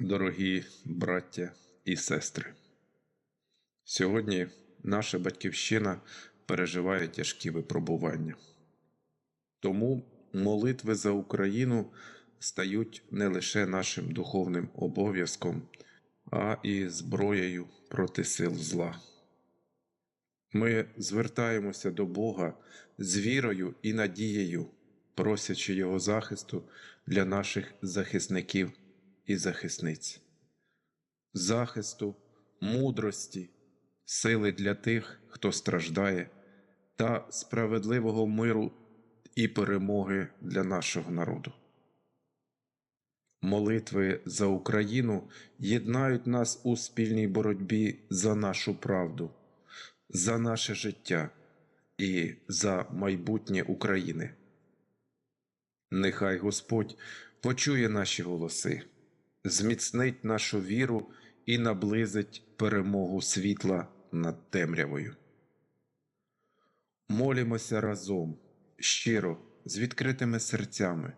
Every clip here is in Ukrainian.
Дорогі браття і сестри, сьогодні наша батьківщина переживає тяжкі випробування. Тому молитви за Україну стають не лише нашим духовним обов'язком, а і зброєю проти сил зла. Ми звертаємося до Бога з вірою і надією, просячи Його захисту для наших захисників і захисниць, захисту, мудрості, сили для тих, хто страждає, та справедливого миру і перемоги для нашого народу. Молитви за Україну єднають нас у спільній боротьбі за нашу правду, за наше життя і за майбутнє України. Нехай Господь почує наші голоси, зміцнить нашу віру і наблизить перемогу світла над темрявою. Молімося разом, щиро, з відкритими серцями,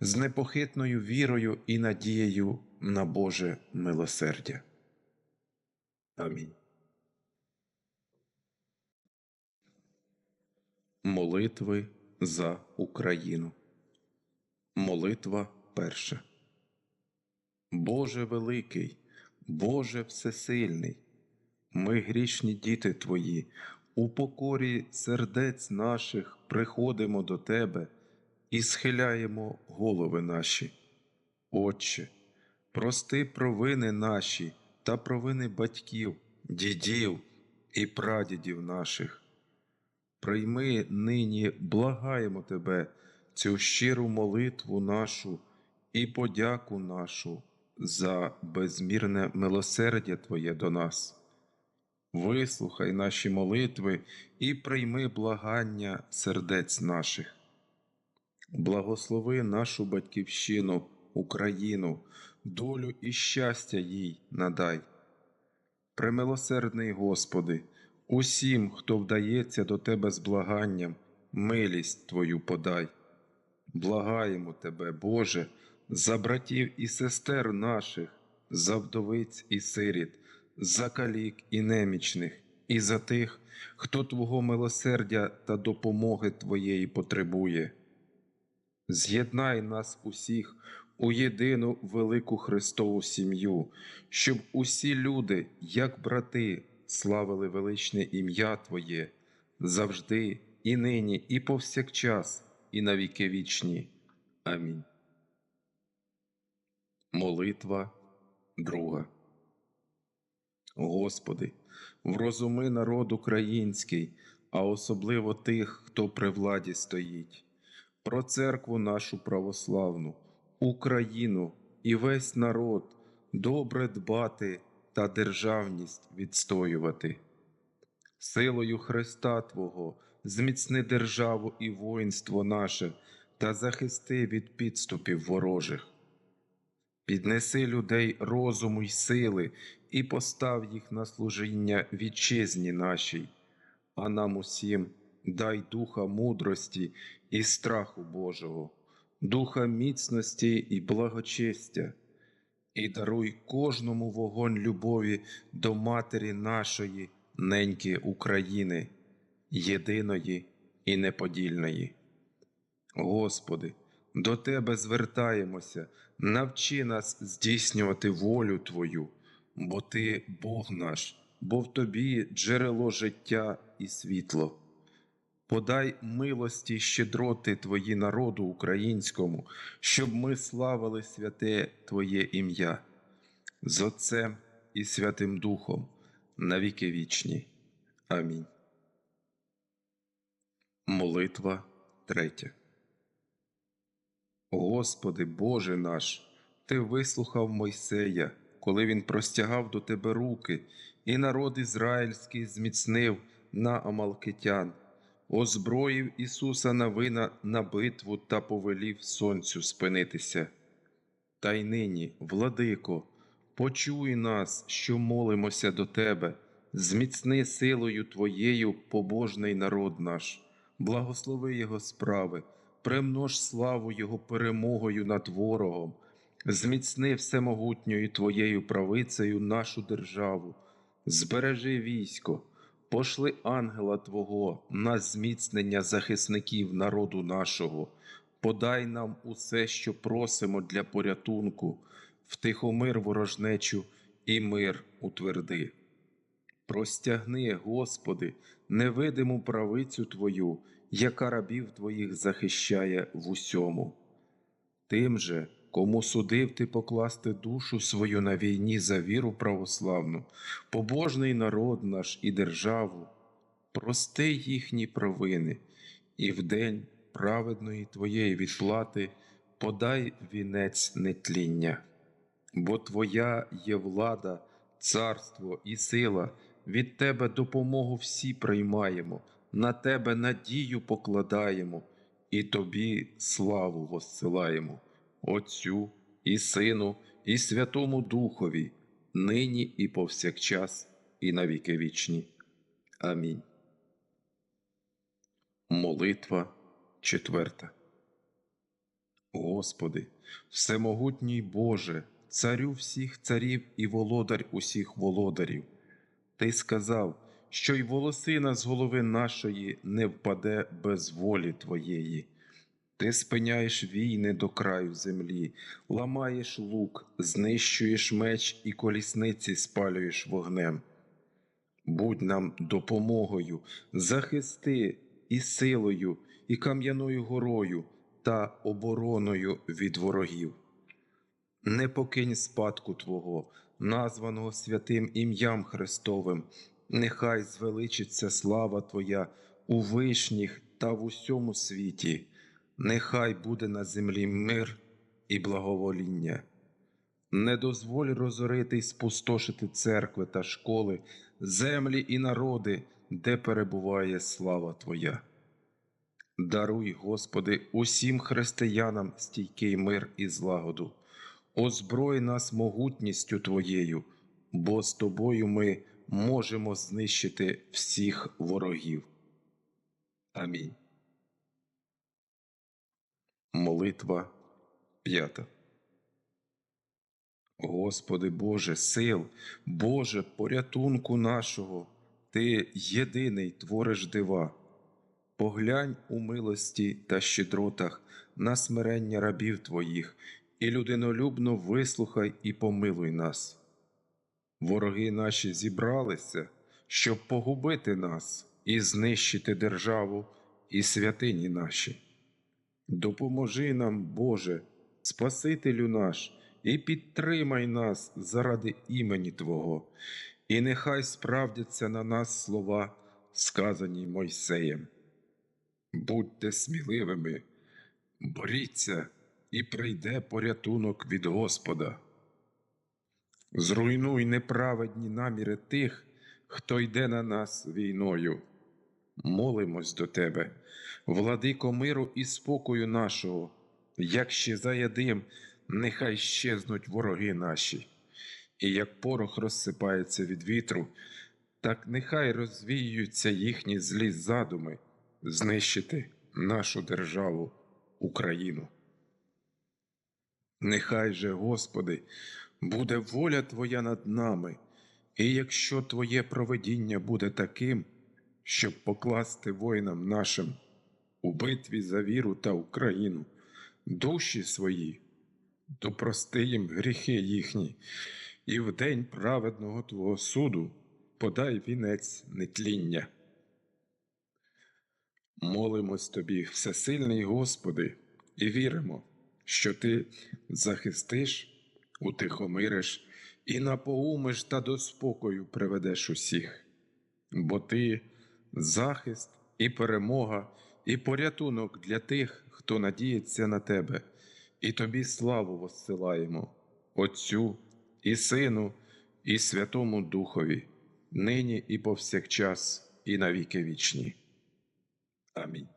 з непохитною вірою і надією на Боже милосердя. Амінь. Молитви за Україну. Молитва перша. Боже великий, Боже всесильний, ми грішні діти Твої, у покорі сердець наших приходимо до Тебе і схиляємо голови наші. Отче, прости провини наші та провини батьків, дідів і прадідів наших. Прийми нині, благаємо Тебе, цю щиру молитву нашу і подяку нашу за безмірне милосердя Твоє до нас. Вислухай наші молитви і прийми благання сердець наших. Благослови нашу батьківщину, Україну, долю і щастя їй надай. Премилосердний Господи, усім, хто вдається до Тебе з благанням, милість Твою подай. Благаємо Тебе, Боже, за братів і сестер наших, за вдовиць і сиріт, за калік і немічних, і за тих, хто Твого милосердя та допомоги Твоєї потребує. З'єднай нас усіх у єдину велику Христову сім'ю, щоб усі люди, як брати, славили величне ім'я Твоє завжди, і нині, і повсякчас, і на віки вічні. Амінь. Молитва друга. Господи, врозуми народ український, а особливо тих, хто при владі стоїть, про церкву нашу православну, Україну і весь народ добре дбати та державність відстоювати. Силою Христа Твого зміцни державу і воїнство наше та захисти від підступів ворожих. Піднеси людей розуму й сили і постав їх на служіння вітчизні нашій, а нам усім дай духа мудрості і страху Божого, духа міцності і благочестя, і даруй кожному вогонь любові до Матері нашої, неньки України, єдиної і неподільної. Господи, до Тебе звертаємося, навчи нас здійснювати волю Твою, бо Ти Бог наш, бо в Тобі джерело життя і світло. Подай милості щедроти Твої народу українському, щоб ми славили святе Твоє ім'я, з Отцем і Святим Духом на віки вічні. Амінь. Молитва третя. Господи Боже наш, Ти вислухав Мойсея, коли він простягав до Тебе руки, і народ ізраїльський зміцнив на Амалкитян, озброїв Ісуса Навина на битву та повелів сонцю спинитися. Та й нині, владико, почуй нас, що молимося до Тебе, зміцни силою Твоєю побожний народ наш, благослови Його справи, примнож славу Його перемогою над ворогом, зміцни всемогутньою Твоєю правицею нашу державу, збережи військо, пошли ангела Твого на зміцнення захисників народу нашого, подай нам усе, що просимо для порятунку, втихомир ворожнечу і мир утверди. Простягни, Господи, невидиму правицю Твою, яка рабів Твоїх захищає в усьому. Тим же, кому судив ти покласти душу свою на війні за віру православну, побожний народ наш і державу, прости їхні провини, і в день праведної Твоєї відплати подай вінець нетління. Бо Твоя є влада, царство і сила, від Тебе допомогу всі приймаємо, на Тебе надію покладаємо, і Тобі славу воссилаємо, Отцю і Сину, і Святому Духові, нині і повсякчас, і на віки вічні. Амінь. Молитва четверта. Господи, всемогутній Боже, царю всіх царів і володар усіх володарів, Ти сказав, що й волосина з голови нашої не впаде без волі Твоєї. Ти спиняєш війни до краю землі, ламаєш лук, знищуєш меч і колісниці спалюєш вогнем. Будь нам допомогою, захисти і силою, і кам'яною горою та обороною від ворогів. Не покинь спадку Твого, названого святим ім'ям Христовим, нехай звеличиться слава Твоя у вишніх та в усьому світі, нехай буде на землі мир і благовоління. Не дозволь розорити й спустошити церкви та школи, землі і народи, де перебуває слава Твоя. Даруй, Господи, усім християнам стійкий мир і злагоду. Озброй нас могутністю Твоєю, бо з Тобою ми можемо знищити всіх ворогів. Амінь. Молитва п'ята. Господи Боже сил, Боже порятунку нашого, Ти єдиний твориш дива. Поглянь у милості та щедротах на смирення рабів Твоїх, і людинолюбно вислухай і помилуй нас. Вороги наші зібралися, щоб погубити нас і знищити державу і святині наші. Допоможи нам, Боже, Спасителю наш, і підтримай нас заради імені Твого, і нехай справдяться на нас слова, сказані Мойсеєм. Будьте сміливими, боріться, і прийде порятунок від Господа. Зруйнуй неправедні наміри тих, хто йде на нас війною. Молимось до Тебе, владико миру і спокою нашого, як ще заядим, нехай щезнуть вороги наші, і як порох розсипається від вітру, так нехай розвіюються їхні злі задуми знищити нашу державу Україну. Нехай же, Господи, буде воля Твоя над нами, і якщо Твоє проведіння буде таким, щоб покласти воїнам нашим у битві за віру та Україну душі свої, то прости їм гріхи їхні, і в день праведного Твого суду подай вінець нетління. Молимось Тобі, всесильний Господи, і віримо, що Ти захистиш, утихомириш і напоумиш та до спокою приведеш усіх, бо Ти захист і перемога, і порятунок для тих, хто надіється на Тебе, і Тобі славу воссилаємо, Отцю і Сину, і Святому Духові, нині і повсякчас, і на віки вічні. Амінь.